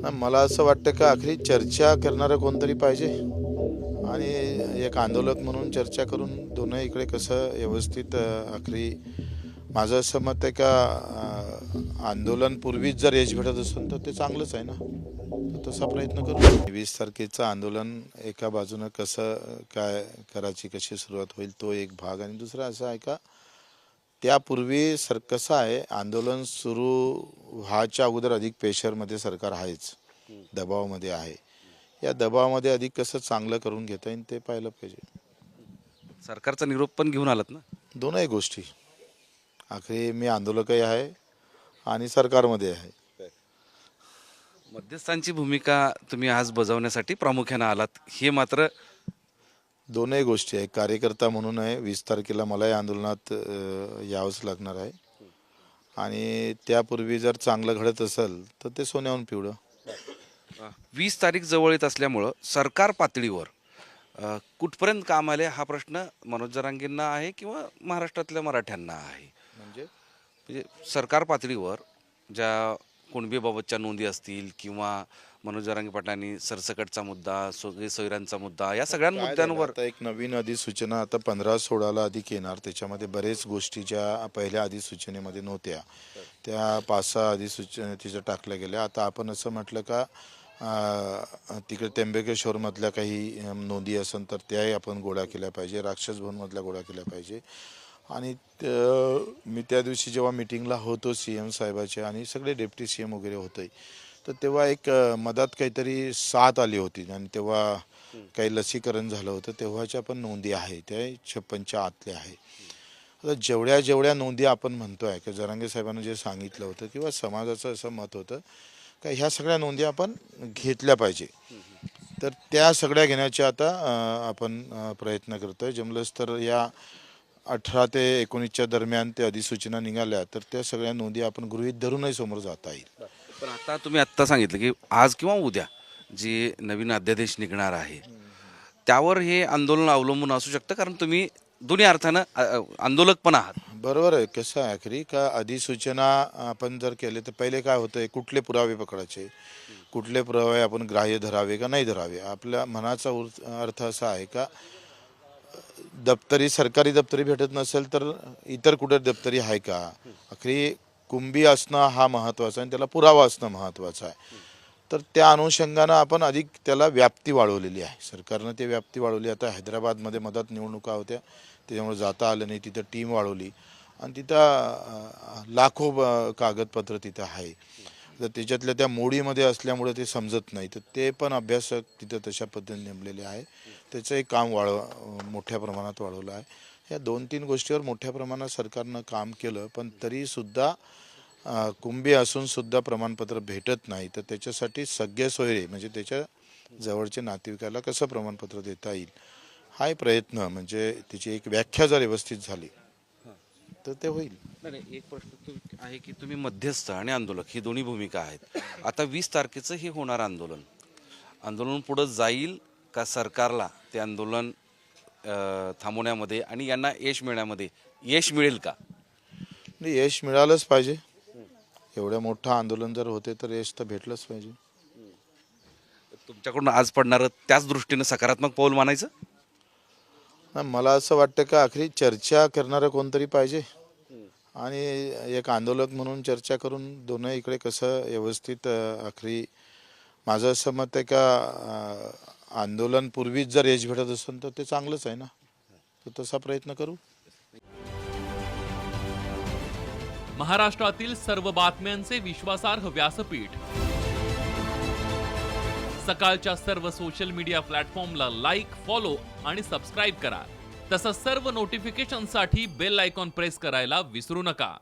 ना मला असं वाटतं का आखरी चर्चा करणारं कोणतरी पाहिजे. आणि एक आंदोलक म्हणून चर्चा करून दोन्ही इकडे कसं व्यवस्थित आखरी माझं असं मत आहे का आंदोलनपूर्वीच आंदोलन पूर्वीच जर यश भेटत असेल तर ते चांगलंच आहे ना. तसा प्रयत्न करू. वीस तारखेचं आंदोलन एका बाजूनं कसं काय करायची कशी सुरुवात होईल तो एक भाग. आणि दुसरा असा आहे का त्यापूर्वी सर कसं आहे आंदोलन सुरू व्हायच्या अगोदर अधिक प्रेशरमध्ये सरकार आहेच दबावामध्ये आहे. या दबावामध्ये अधिक कसं चांगलं करून घेता येईल ते पाहिलं पाहिजे. सरकारचा निरोप पण घेऊन आलात ना? दोनही गोष्टी. आखरी मी आंदोलकही आहे आणि सरकारमध्ये आहे. मध्यस्थांची भूमिका तुम्ही आज बजावण्यासाठी प्रामुख्यानं आलात. हे मात्र दोनही गोष्टी आहे. कार्यकर्ता म्हणून आहे. वीस तारखेला मलाही आंदोलनात अ, यावंच लागणार आहे. आणि त्यापूर्वी जर चांगलं घडत असेल तर ते सोन्याहून पिवळं. वीस तारीख जवळ येत असल्यामुळं सरकार पातळीवर अ, कुठपर्यंत काम आले हा प्रश्न मनोज जरांगेंना आहे किंवा महाराष्ट्रातल्या मराठ्यांना आहे? म्हणजे? म्हणजे सरकार पातळीवर ज्या कुणबीबाबतच्या नोंदी असतील किंवा मनोज जरांगे पाटलांनी सरसकटचा मुद्दा सोयी सोयऱ्यांचा मुद्दा या सगळ्या मुद्द्यांवर आता एक नवीन अधिसूचना आता पंधरा सोळाला अधिक येणार. त्याच्यामध्ये बरेच गोष्टी ज्या पहिल्या अधिसूचनेमध्ये नव्हत्या त्या पाच सहा अधिसूचना तिच्या टाकल्या गेल्या. आता आपण असं म्हटलं का तिकडे त्र्यंबकेश्वरमधल्या काही नोंदी असेल तर त्याही आपण गोळा केल्या पाहिजे राक्षस भवनमधल्या गोळा केल्या पाहिजे. आणि त- मी त्या दिवशी जेव्हा मिटिंगला होतो सी एम साहेबाचे आणि सगळे डेप्टी सी एम वगैरे होते तर तेव्हा एक मधात काहीतरी साथ आली होती. आणि तेव्हा काही लसीकरण झालं होतं. तेव्हाच्या पण नोंदी आहे त्या छप्पनच्या आतल्या आहे आता जेवढ्या जेवढ्या नोंदी आपण म्हणतोय की जरांगे साहेबांनी जे सांगितलं होतं किंवा समाजाचं असं मत होतं का ह्या सगळ्या नोंदी आपण घेतल्या पाहिजे. तर त्या सगळ्या घेण्याचे आता आपण प्रयत्न करतोय. जमलंच तर या अठरा ते एकोणीसच्या दरम्यान ते अधिसूचना निघाल्या तर त्या सगळ्या नोंदी आपण गृहीत धरूनही समोर जाता येईल. पण आता तुम्ही आत्ता सांगितलं की आज किंवा उद्या जे नवीन अध्यादेश निघणार आहे त्यावर हे आंदोलन अवलंबून असू शकतं? कारण तुम्ही दोन्ही अर्थानं अ, आंदोलक पण आहात. बरोबर आहे. कसं आहे आखरी का अधिसूचना आपण जर केले तर पहिले काय होतंय कुठले पुरावे पकडायचे? कुठले पुरावे आपण ग्राह्य धरावे का नाही धरावे? आपल्या मनाचा उर- अर्थ असा आहे का दप्तरी सरकारी दप्तरी भेटत नसेल तर इतर कुठे दप्तरी आहे का? अखरी कुंभी असणं हा महत्त्वाचा आहे आणि त्याला पुरावा असणं महत्त्वाचं आहे. तर त्या अनुषंगानं आपण अधिक त्याला व्याप्ती वाढवलेली आहे. सरकारनं ते व्याप्ती वाढवली. आता हैदराबादमध्ये मदत निवडणुका होत्या. त्याच्यामुळे जाता आलं नाही. तिथं टीम वाढवली. आणि तिथं लाखो कागदपत्र तिथं आहे. तर त्याच्यातल्या त्या मोडीमध्ये असल्यामुळे ते समजत नाही. तर ते पण अभ्यासक तिथं तशा पद्धतीने नेमलेले आहे. त्याचं एक काम वाढव मोठ्या प्रमाणात वाढवलं आहे. या दोन तीन गोष्टीवर मोठ्या प्रमाणात सरकारनं काम केलं पण तरीसुद्धा कुंभी असूनसुद्धा प्रमाणपत्र भेटत नाही. तर त्याच्यासाठी सगळे सोयरे म्हणजे त्याच्या जवळचे नातेवाईकाला कसं प्रमाणपत्र देता येईल? हा प्रयत्न म्हणजे त्याची एक व्याख्या जर व्यवस्थित झाली तर ते होईल. नाही नाही, एक प्रश्न आहे की तुम्ही मध्यस्थ आणि आंदोलक ही दोन्ही भूमिका आहेत. आता वीस तारखेचं हे होणार आंदोलन. आंदोलन पुढं जाईल का सरकारला ते आंदोलन थांबवण्यामध्ये आणि यांना यश मिळण्यामध्ये. यश मिळेल का? नाही, यश मिळालंच पाहिजे. एवढं मोठं आंदोलन जर होते तर यश तर भेटलंच पाहिजे. तुमच्याकडून आज पडणारं त्याच दृष्टीनं सकारात्मक पाऊल मानायचं? मला असं वाटतं का आखरी चर्चा करणारं कोणतरी पाहिजे. आणि एक आंदोलक म्हणून चर्चा करून दोन्ही इकडे कसं व्यवस्थित आखरी माझं असं मत आहे का आंदोलन पूर्वीच जर यश भेटत असेल तर ते चांगलंच आहे ना. तर तसा प्रयत्न करू. महाराष्ट्रातील सर्व बातम्यांचे विश्वासार्ह व्यासपीठ. सकाळच्या सर्व सोशल मीडिया प्लॅटफॉर्मला लाईक फॉलो आणि सबस्क्राईब करा. तसंच सर्व नोटिफिकेशनसाठी बेल आयकॉन प्रेस करायला विसरू नका.